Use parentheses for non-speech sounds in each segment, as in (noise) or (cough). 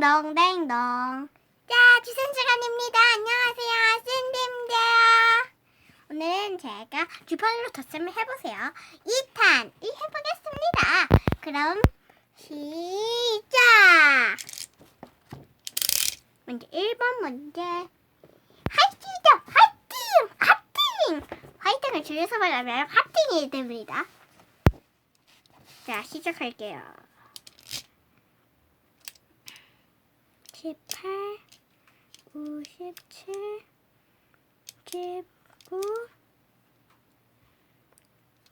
딩동댕동. 자, 주선 시간입니다. 안녕하세요. 샌디입니다. 오늘은 제가 주파로 덧셈을 해보세요. 2탄 이 해보겠습니다. 그럼 시작! 먼저 1번 문제. 화이팅이죠! 화이팅! 화이팅! 화이팅을 줄여서 말하면 화이팅이 됩니다. 자, 시작할게요. 18, 57, 19,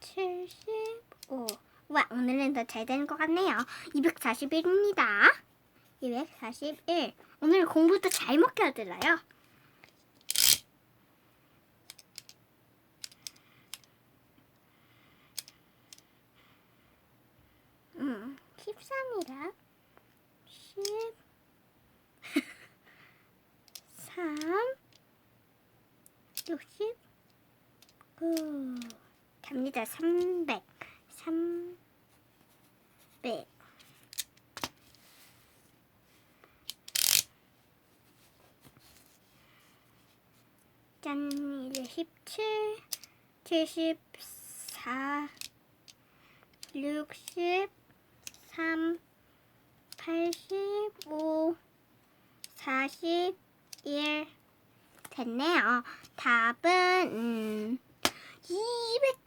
75. 와, 오늘은 더 잘 되는 것 같네요. 241입니다. 241. 오늘 공부도 잘 먹게 들어요. 음, 13이라 10 3 60 9 갑니다. 300 300 짠, 이제 17 74 60 3 85 41 됐네요. 답은 음,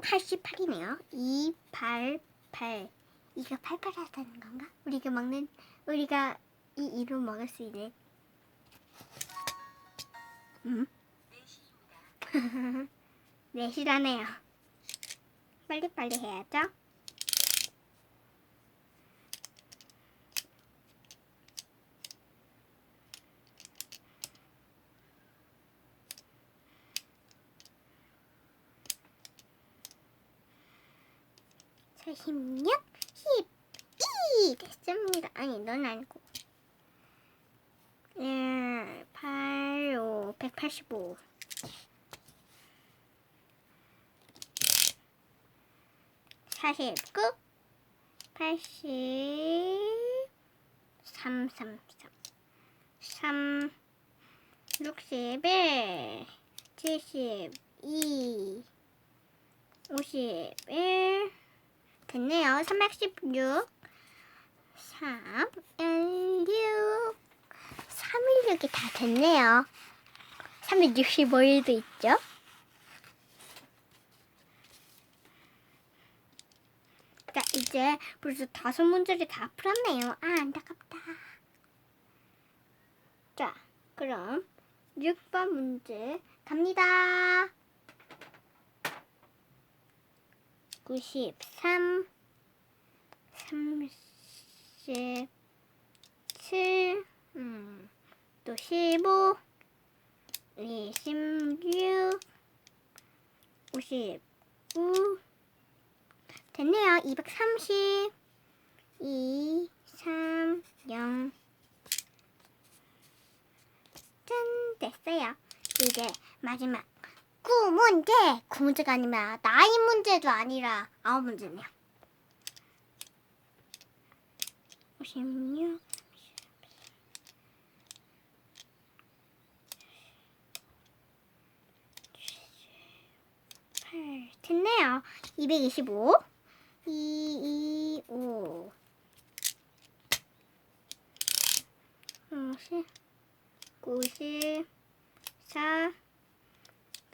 288이네요. 288. 이가 팔팔하다는 건가? 우리가 먹는 우리가 이 이로 먹을 수 있는 음? 넷이라네요. (laughs) 빨리빨리 해야죠. 16, 12 됐습니다. 아니, 넌 아니고. 1, 8, 5, 185. 사십구, 팔십, 삼, 삼, 육십일, 칠십이, 됐네요. 316, 3, 1, 6, 316이 다 됐네요. 365일도 있죠. 자, 이제 벌써 다섯 문제를 다 풀었네요. 아, 안타깝다. 자, 그럼 6번 문제 갑니다. 93, 37, 음, 또 15, 26, 59, 됐네요. 230, 2, 3, 0. 짠, 됐어요. 이제 마지막 구 문제. 구 문제가 아니라 나이 문제도 아니라 아홉 문제네요. 56, 8 됐네요. 225, 2, 2, 5, 50, 90, 4,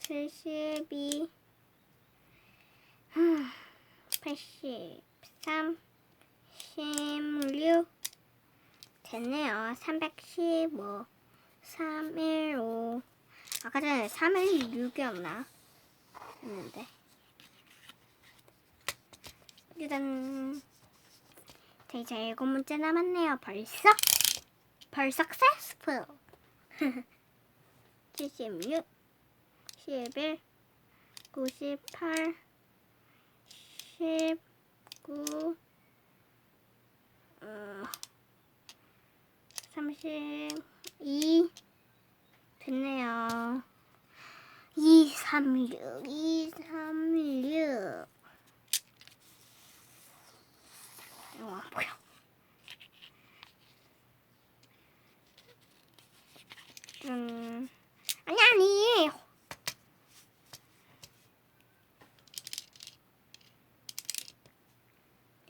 72, 83, 16 됐네요. 315, 315 아까 전에 316이었나? 했는데 일단 자, 이제 일곱 문제 남았네요. 벌써? 벌써 successful (laughs) 76 11 98 19 음, 32 됐네요. 2, 3, 6, 2,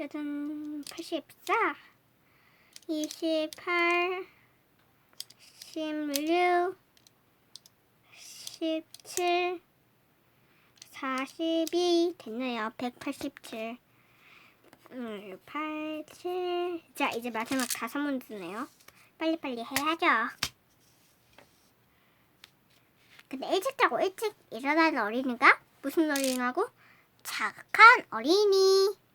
80, 84, 28, 16, 17, 42 됐네요. 187. 8, 7. 자, 이제 마지막 다섯 문제네요. 빨리빨리 해야죠. 근데 일찍 자고 일찍 일어나는 어린이가 무슨 어린이라고? 착한 어린이.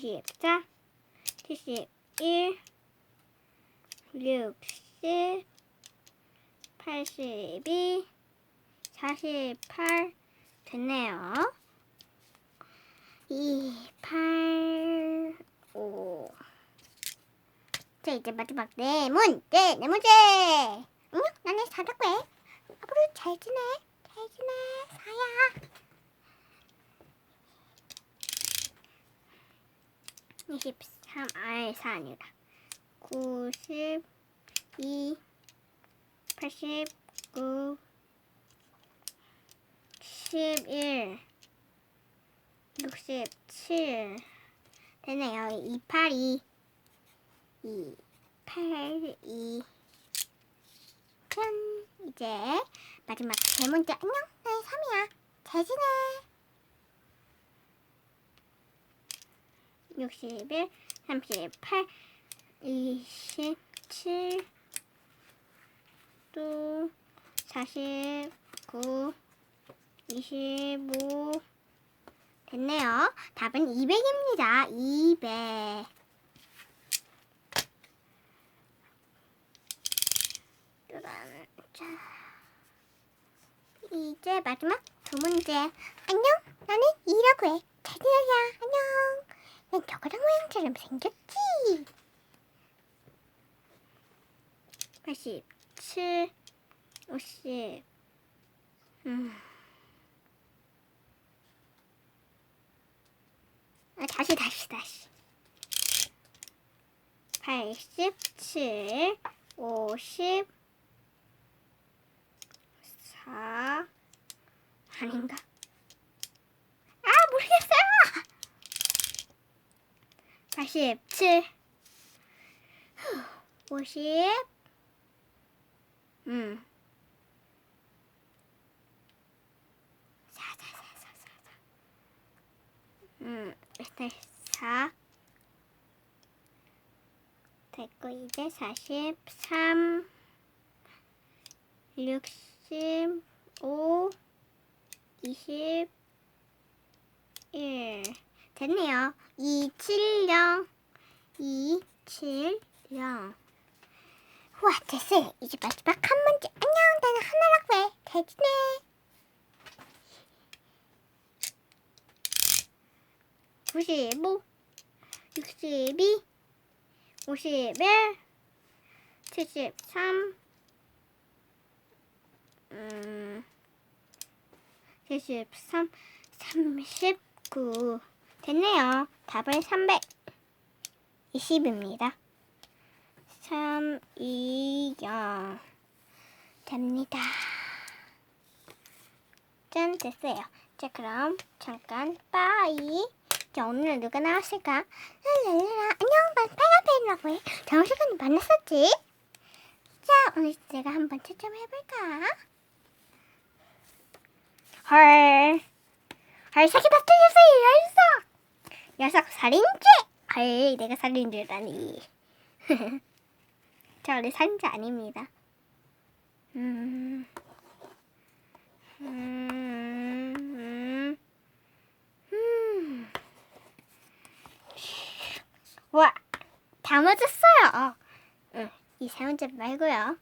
십사, 칠십일, 육십, 팔십이, 사십팔 됐네요. 이, 팔, 오. 자, 이제 마지막 네 문제, 네 문제. 응? 나는 잘하고 해. 앞으로 잘 지내. 잘 지내, 사야. 23, 아니, 4 아니라. 92, 89, 11, 67. 되네요. 282. 2, 8, 2. 짠! 이제 마지막 세 문제. 안녕, 나의 3이야. 잘 지내. 61, 38, 27, 또 49, 25. 됐네요. 답은 200입니다. 200. 그다음에 자 이제 마지막 두 문제. 안녕, 나는 이라고 해. 모양처럼 생겼지. 87, 50, 음. 아, 다시, 다시, 다시. 87, 50, 4, 아닌가? 아, 모르겠어요! 87, 50, 음. 4, 4, 4, 4, 4, 4. 음, 일단 4. 됐고, 이제 43, 65, 21. 됐네요. 270, 270. 우와, 됐어요. 이제 마지막 한 문제. 안녕, 나는 하나라고 해. 잘 지내. 구십오, 육십이, 오십일, 음, 칠십삼, 삼십구. 됐네요. 답은 삼백 이십입니다. 3, 2, 0 됩니다. 짠 됐어요. 자 그럼 잠깐 빠이. 자 오늘은 누가 나왔을까? 랄랄라 안녕 난 파야페이라고 해. 정시간에 만났었지? 자 오늘 제가 한번 채점해볼까? 헐. 헐 사기 다 틀렸어요. 녀석. 녀석 살인죄. 헐 내가 살인죄라니. 저 원래 살인자 아닙니다. 음, 음, 음, 음. 와, 다 맞았어요. 응, 이세 문제 말고요.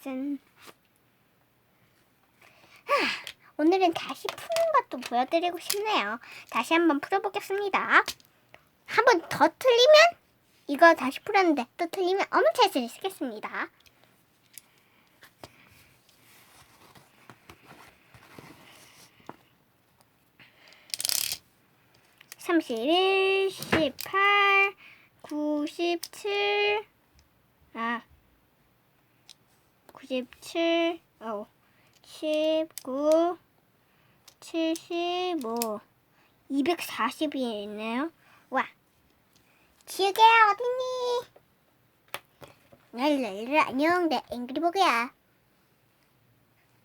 짠. 하, 오늘은 다시 푸는 것도 보여드리고 싶네요. 다시 한번 풀어보겠습니다. 한번 더 틀리면 이거 다시 풀었는데 또 틀리면 엄차수를 쓰겠습니다. 삼십일, 십팔, 구십칠, 아, 97, 어, 19, 75, 240이 있네요. 와. 지우개야, 어딨니? 랄랄라, 안녕. 내 앵그리버그야.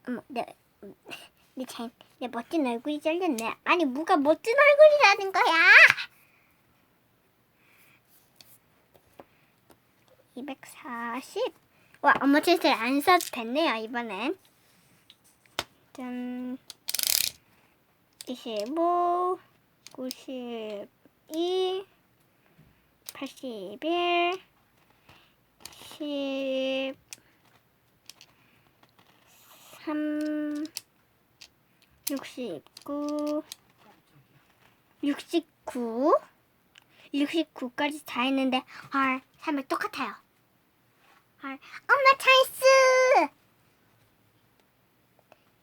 어머, 내, 내, 잘, 내 멋진 얼굴이 잘렸네. 아니, 뭐가 멋진 얼굴이라는 거야? 240. 와, 엄마 실수 안 써도 됐네요, 이번엔. 짠. 25, 92, 81, 10, 3, 69, 69, 69까지 다 했는데, 헐, 3을 똑같아요. 헐, 엄마 찬스!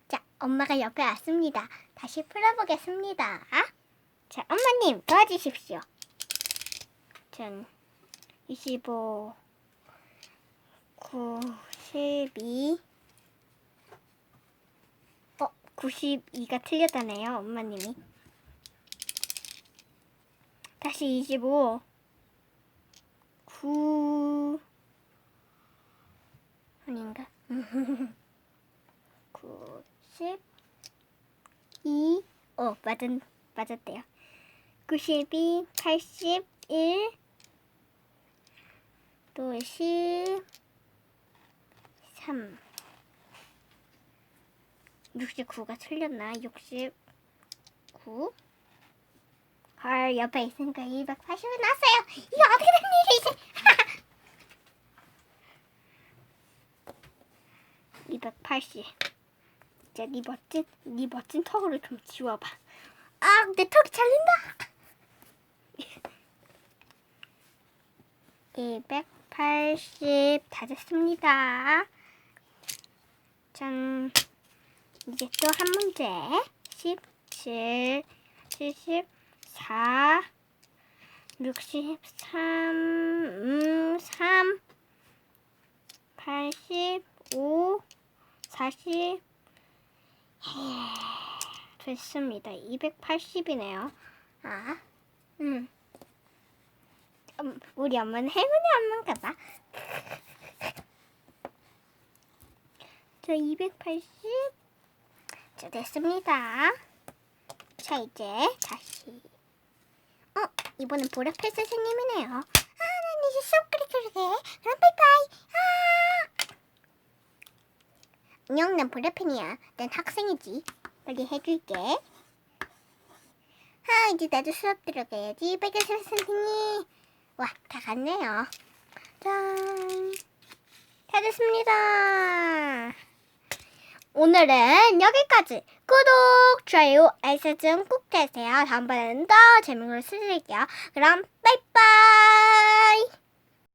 자, 엄마가 옆에 왔습니다. 다시 풀어보겠습니다. 자, 엄마님 도와주십시오. 전 25, 92, 어, 92가 틀렸다네요, 엄마님이. 다시 25, 9, 아닌가? (laughs) 92, 어, 맞은, 맞았대요. 92, 81, 또 10, 3, 69가 틀렸나? 69. 헐, 옆에 있으니까 280이 났어요. 이거 어떻게 된 일이지? (laughs) 280. 자, 네 멋진, 네 멋진 턱으로 좀 지워봐. 아, 내 턱이 잘린다. 280 다 됐습니다. 짠. 이제 또 한 문제. 17, 74, 63, 음, 3, 85, 40, 됐습니다. 280이네요. 아, 음. 음, 우리 엄마는 행운의 엄마인가 봐. 저 280. 자, 됐습니다. 자, 이제 다시. 어, 이번엔 보라필 선생님이네요. 아, 난 이제 수업 그리그러게. 그럼 빠이빠이. 아! 안녕, 난 보라펜이야. 난 학생이지. 빨리 해줄게. 아, 이제 나도 수업 들어가야지. 빨간색 선생님. 와, 다 갔네요. 짠. 다 됐습니다. 오늘은 여기까지. 구독, 좋아요, 알림 꼭 해주세요. 다음번에는 더 재밌는 걸 쓰실게요. 그럼, 빠이빠이.